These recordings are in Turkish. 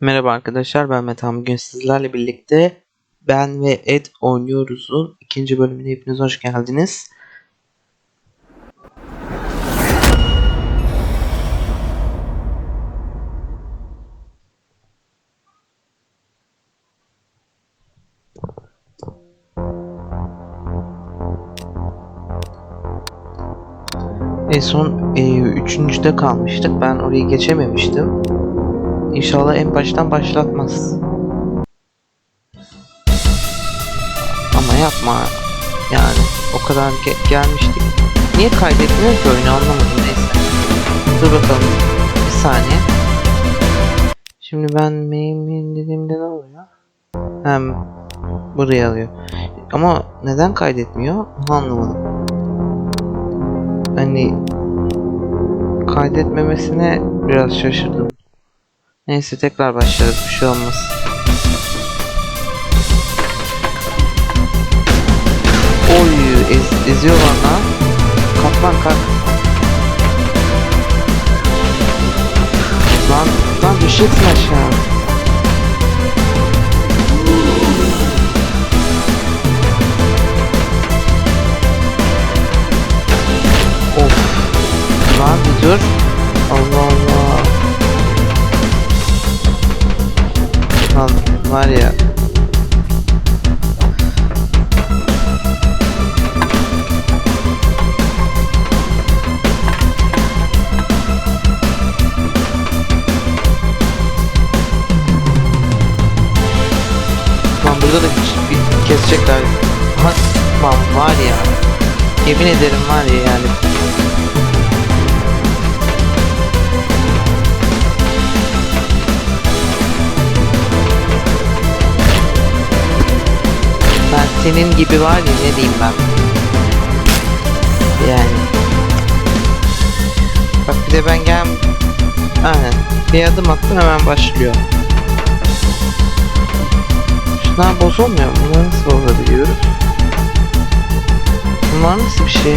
Merhaba arkadaşlar ben Metan bugün sizlerle birlikte Ben ve Ed oynuyoruz'un ikinci bölümüne hepiniz hoş geldiniz. En son e, üçüncüde kalmıştık. Ben orayı geçememiştim. İnşallah en baştan başlatmaz. Ama yapma. Yani o kadar ge- gelmiştik. Niye kaydetmiyor ki oyunu anlamadım neyse. Dur bakalım. Bir saniye. Şimdi ben main main dediğimde ne oluyor? Hem buraya alıyor. Ama neden kaydetmiyor? Anlamadım. Hani kaydetmemesine biraz şaşırdım. Neyse tekrar başlarız bir şey olmaz. Oy ez, eziyor lan Kalk lan kalk. Lan lan düşeceksin aşağı. Of. Lan bir dur. Allah Allah. Var ya. Lan burada da bir kesecekler. Ama var ya. Yemin ederim var ya yani. Senin gibi var ya ne diyeyim ben. Yani. Bak bir de ben gel... Aynen. Bir adım attım hemen başlıyor. Şunlar bozulmuyor mu? Bunları nasıl bozabiliyoruz? Bunlar nasıl bir şey?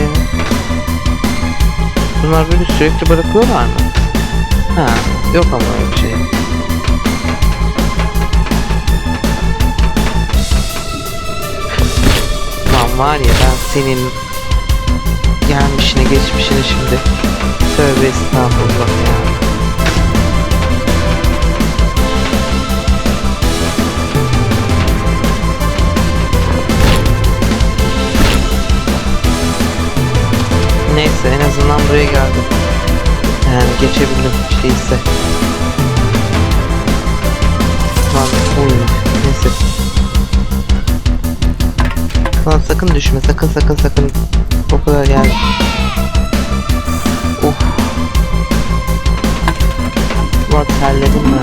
Bunlar böyle sürekli bırakıyorlar mı? Ha, yok ama öyle bir şey. Var ya ben senin gelmişine geçmişine şimdi tövbe estağfurullah ya. Neyse en azından buraya geldim. Yani geçebildim hiç değilse. Lan oy neyse. Lan sakın düşme sakın sakın sakın. O kadar yani. Of. Lan terledim ya.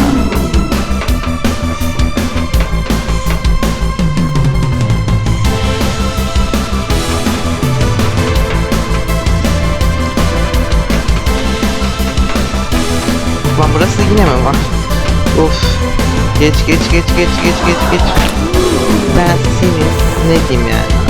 Lan burası yine mi var? Of. Geç geç geç geç geç geç geç. Ben seni ne diyeyim yani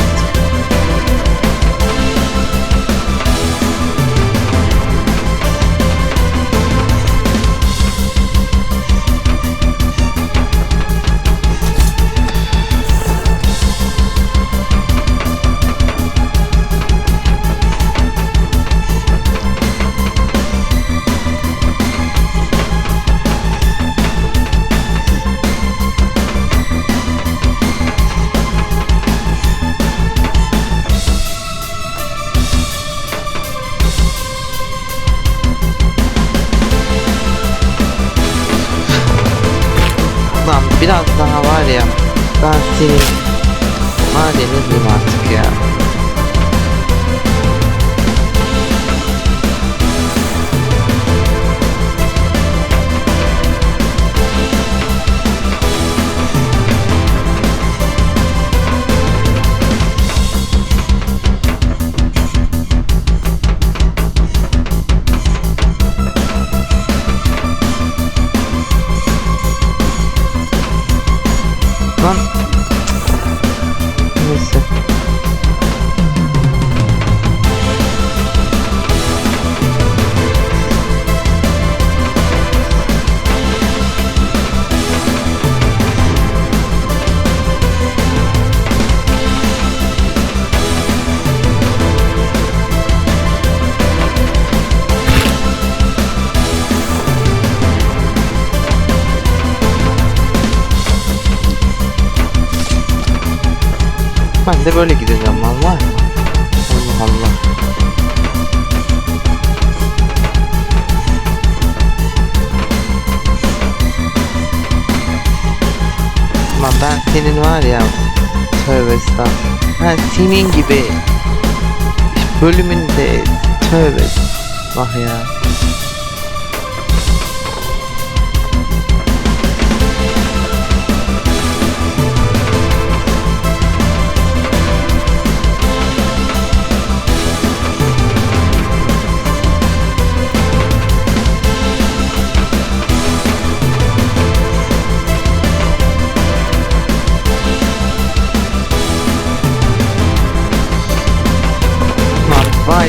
var ya ne diyeyim Ben de böyle gideceğim vallahi. Allah Allah. Lan ben senin var ya tövbe estağfurullah. Ben senin gibi bölümünde tövbe ah ya.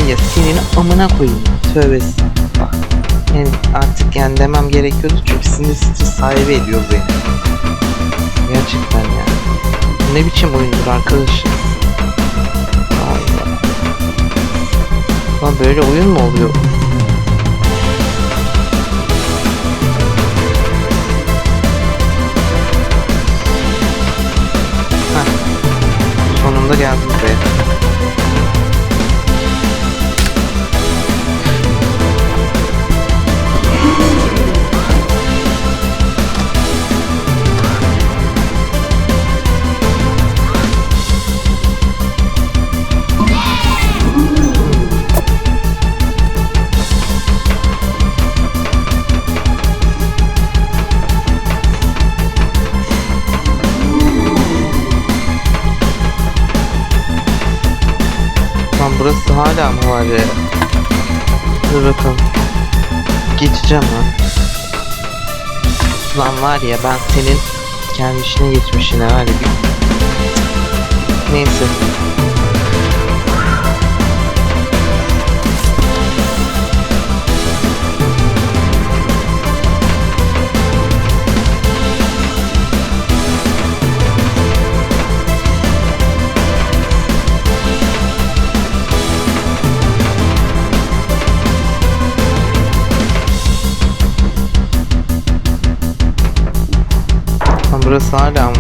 Ya senin amına koyayım. Tövbe estağfurullah. Yani artık yani demem gerekiyordu çünkü sinir stres sahibi ediyor beni. Gerçekten ya. Bu Ne biçim oyundur arkadaş? Allah. Lan böyle oyun mu oluyor? Heh. Sonunda geldim buraya. Hala mı var ya? Dur bakalım. Geçeceğim lan. Lan var ya ben senin gelmişine geçmişine bir... Neyse. Burası hala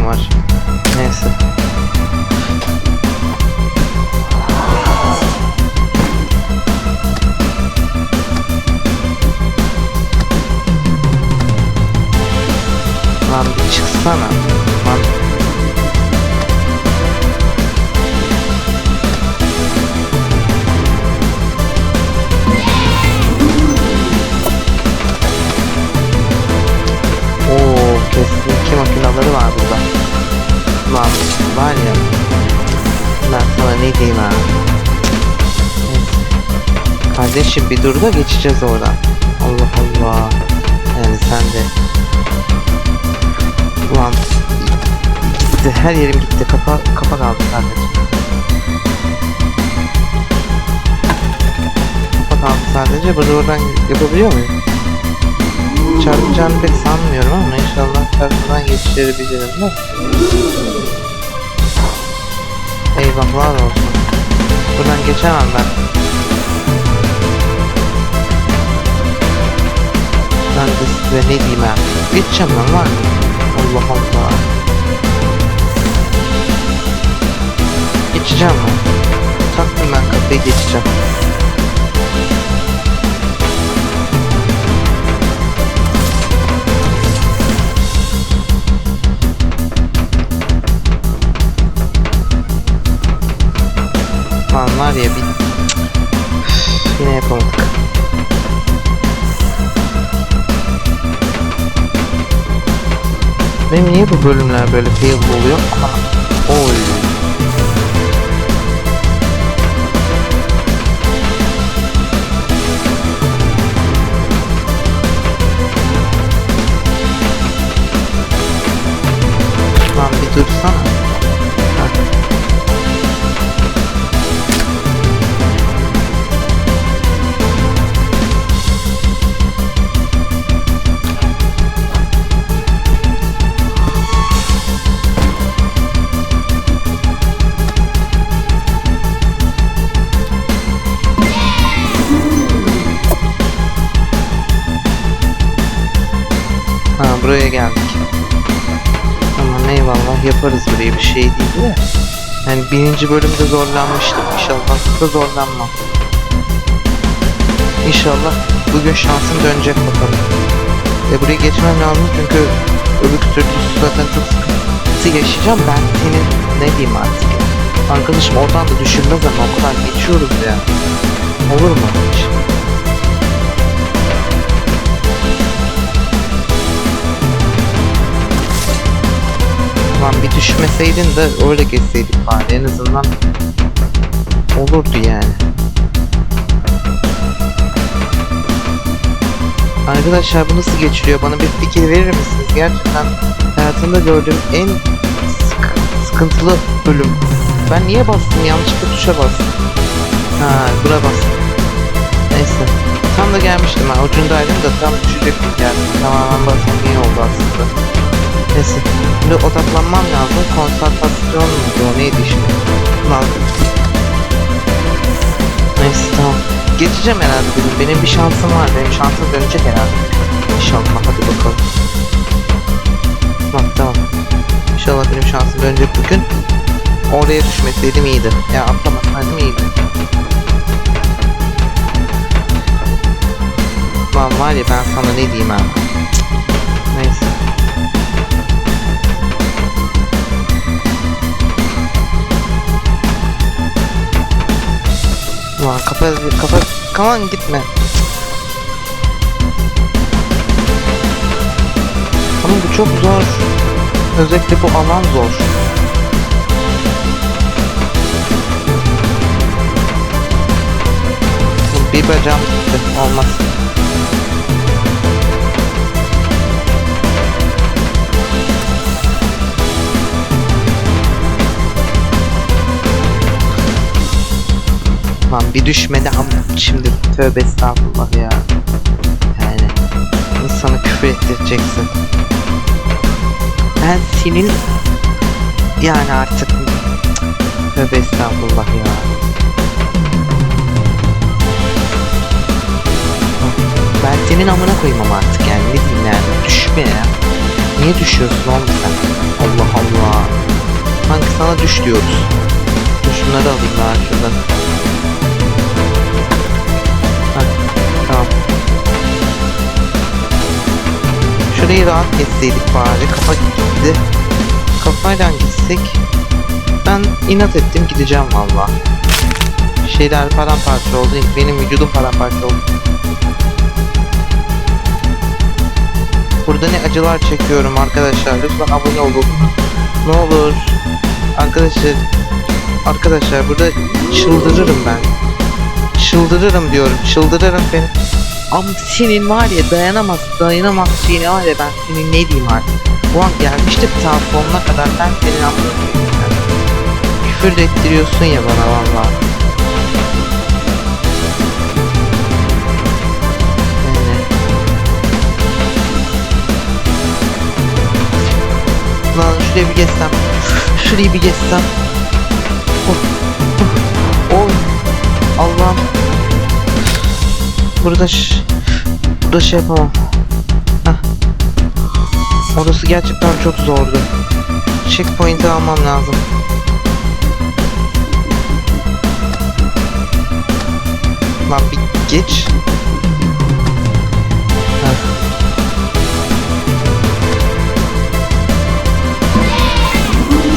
diyeyim ha. Kardeşim bir dur da geçeceğiz oradan. Allah Allah. Yani sen de. Ulan gitti her yerim gitti kafa kafa kaldı sadece. Kafa kaldı sadece. Burada oradan yapabiliyor muyum? Çarpacağını pek sanmıyorum ama inşallah çarpmadan geçirebilirim de. Eyvahlar olsun. Buradan geçemem ben. Ben de size ne diyeyim ha. Geçeceğim lan? Allah Allah. Geçeceğim lan. Taktım ben kapıyı geçeceğim. Ya bir... Yine yapamadık. Benim niye bu bölümler böyle fail oluyor? Ama... Oy. Lan bir dursana. Burayı bir şey değil de. Yani birinci bölümde zorlanmıştım. İnşallah da zorlanmam. İnşallah bugün şansım dönecek bakalım. Ve buraya geçmem lazım çünkü öbür türlü zaten çok sıkıntı yaşayacağım. Ben senin ne diyeyim artık. Arkadaşım oradan da düşünmez ama o kadar geçiyoruz ya. Olur mu hiç? Lan bir düşmeseydin de öyle geçseydik bari en azından olurdu yani. Arkadaşlar bu nasıl geçiriyor? Bana bir fikir verir misiniz? Gerçekten hayatımda gördüğüm en sık- sıkıntılı bölüm. Ben niye bastım? Yanlışlıkla tuşa bastım. Ha, buna bastım. Neyse. Tam da gelmiştim ben. Ucundaydım da tam düşecektim geldim. Tamamen basmam iyi oldu aslında. Neyse. Şimdi odaklanmam lazım. Konsantrasyon o neydi işte. Lazım. Neyse tamam. Geçeceğim herhalde dedim. Benim bir şansım var. Benim şansım dönecek herhalde. İnşallah hadi bakalım. Tamam tamam. İnşallah benim şansım dönecek bugün. Oraya düşmeseydim iyiydi. Ya atlamasaydım iyiydi. Lan var ya ben sana ne diyeyim ha. Neyse. Ulan kafa kafa kaman gitme. Ama bu çok zor. Özellikle bu alan zor. Bir bacağım gitti. Olmaz. Lan bir düşmedi ama şimdi tövbe estağfurullah ya. Yani insana küfür ettireceksin. Ben senin yani artık tövbe estağfurullah ya. Ben senin amına koyayım ama artık yani ne diyeyim yani düşme ya. Niye düşüyorsun oğlum sen? Allah Allah. Sanki sana düş diyoruz. Şunları alayım daha şuradan. Şurayı rahat geçseydik bari. Kafa gitti. Kafayla gitsek. Ben inat ettim gideceğim valla. Şeyler paramparça oldu. Benim vücudum paramparça oldu. Burada ne acılar çekiyorum arkadaşlar. Lütfen abone olun. Ne olur. Arkadaşlar. Arkadaşlar burada çıldırırım ben. Çıldırırım diyorum. Çıldırırım beni. Ama senin var ya dayanamaz, dayanamaz şeyini var ya ben senin ne diyeyim artık. Ulan gelmiştik ta sonuna kadar ben senin anlamıyorum. Küfür ettiriyorsun ya bana valla. Lan şuraya bir geçsem. Şurayı bir geçsem. Oh. Oh. Allah'ım. Burada burada şey yapamam. Heh. Orası gerçekten çok zordu. Checkpoint'i almam lazım. Lan bir geç.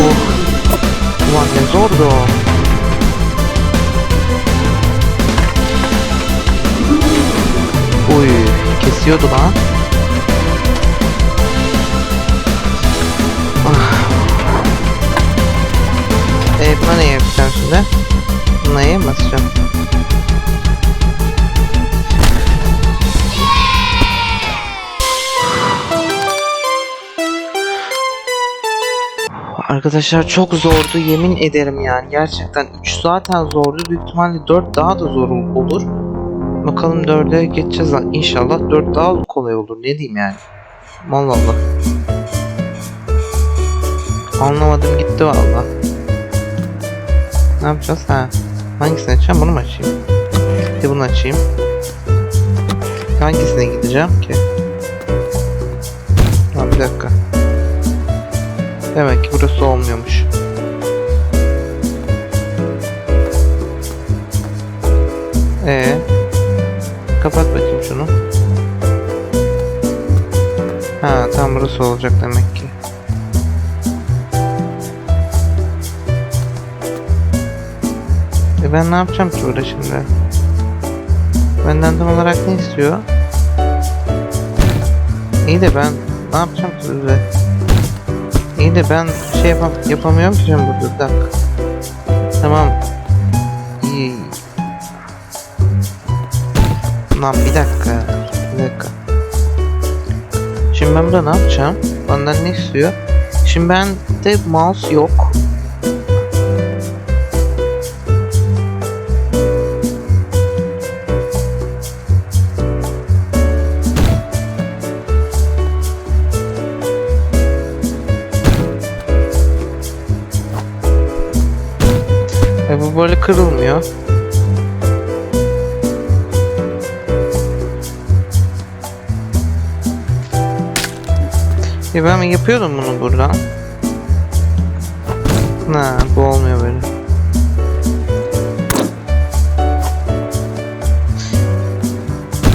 Oh. Ulan ne zordu o. kesiyordu lan. Ah. E buna ne yapacağım şimdi? Buna neye basacağım? Arkadaşlar çok zordu yemin ederim yani gerçekten 3 zaten zordu büyük ihtimalle 4 daha da zor olur. Bakalım 4'e geçeceğiz lan. İnşallah 4 daha kolay olur. Ne diyeyim yani. Vallahi Allah. Anlamadım gitti valla. Ne yapacağız ha? Hangisini açacağım? Bunu mu açayım? Bir bunu açayım. Hangisine gideceğim ki? Ha, bir dakika. Demek ki burası olmuyormuş. Ee kapat bakayım şunu. Ha tam burası olacak demek ki. E ben ne yapacağım ki burada şimdi? Benden tam olarak ne istiyor? İyi de ben ne yapacağım ki burada? İyi de ben şey yapam yapamıyorum ki şimdi burada. Tamam. Lan bir dakika. Bir dakika. Şimdi ben burada ne yapacağım? Benden ne istiyor? Şimdi ben de mouse yok. E bu böyle kırılmıyor. Ben yapıyordum bunu buradan. Ha bu olmuyor böyle.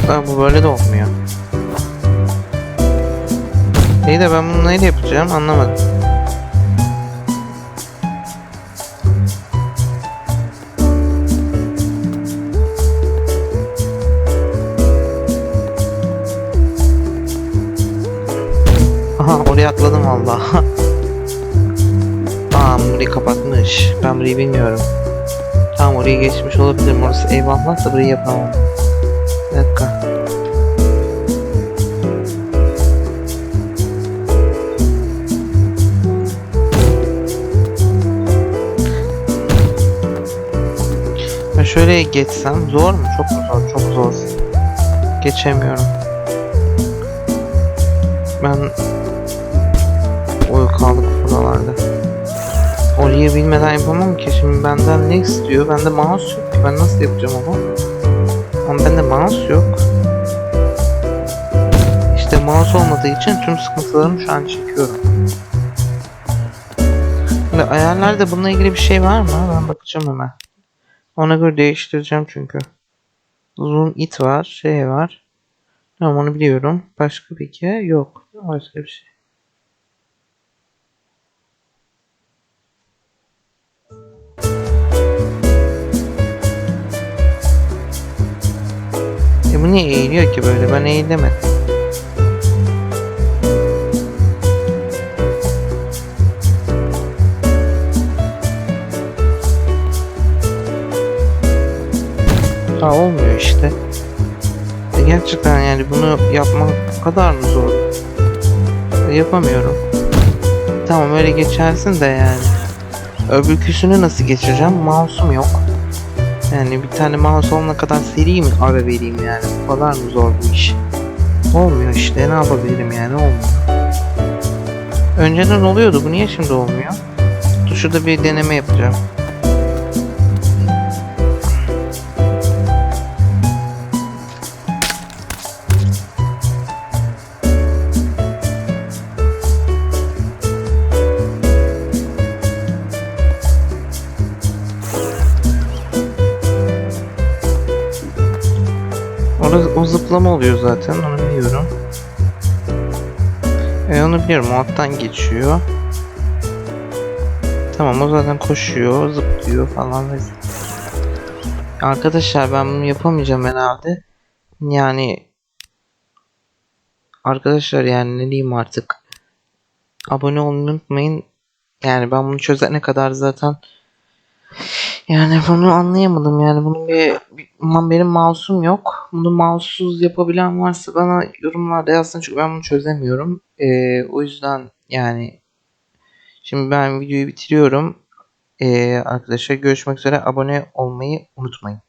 Ha, bu böyle de olmuyor. İyi de ben bunu neyle yapacağım anlamadım. Aha oraya atladım valla. Aa burayı kapatmış. Ben burayı bilmiyorum. Tamam oraya geçmiş olabilirim. Orası eyvallah da burayı yapamam. Bir dakika. Ben şöyle geçsem zor mu? Çok zor? Çok zor. Geçemiyorum. Ben kaldık buralarda. Orayı bilmeden yapamam ki. Şimdi benden ne istiyor? Bende mouse yok ki. Ben nasıl yapacağım onu? Ama bende mouse yok. İşte mouse olmadığı için tüm sıkıntılarımı şu an çekiyorum. Şimdi ayarlarda bununla ilgili bir şey var mı? Ben bakacağım hemen. Ona göre değiştireceğim çünkü. Zoom it var, şey var. Tamam onu biliyorum. Başka bir yok. Başka bir şey. Bu niye eğiliyor ki böyle? Ben eğilemedim. Ha olmuyor işte. E gerçekten yani bunu yapmak bu kadar mı zor? E yapamıyorum. Tamam öyle geçersin de yani. Öbürküsünü nasıl geçireceğim? Mouse'um yok. Yani bir tane mouse olana kadar seri mi ara vereyim yani? Bu kadar mı zor bu iş? Olmuyor işte ne yapabilirim yani olmuyor. Önceden oluyordu bu niye şimdi olmuyor? Şurada bir deneme yapacağım. Zıplama oluyor zaten onu biliyorum. E onu biliyorum o alttan geçiyor. Tamam o zaten koşuyor, zıplıyor falan ve Arkadaşlar ben bunu yapamayacağım herhalde. Yani Arkadaşlar yani ne diyeyim artık. Abone olmayı unutmayın. Yani ben bunu çözene kadar zaten yani bunu anlayamadım yani bunun bir, bir benim mouse'um yok. Bunu mouse'suz yapabilen varsa bana yorumlarda yazsın çünkü ben bunu çözemiyorum. Ee, o yüzden yani şimdi ben videoyu bitiriyorum. Ee, arkadaşlar görüşmek üzere abone olmayı unutmayın.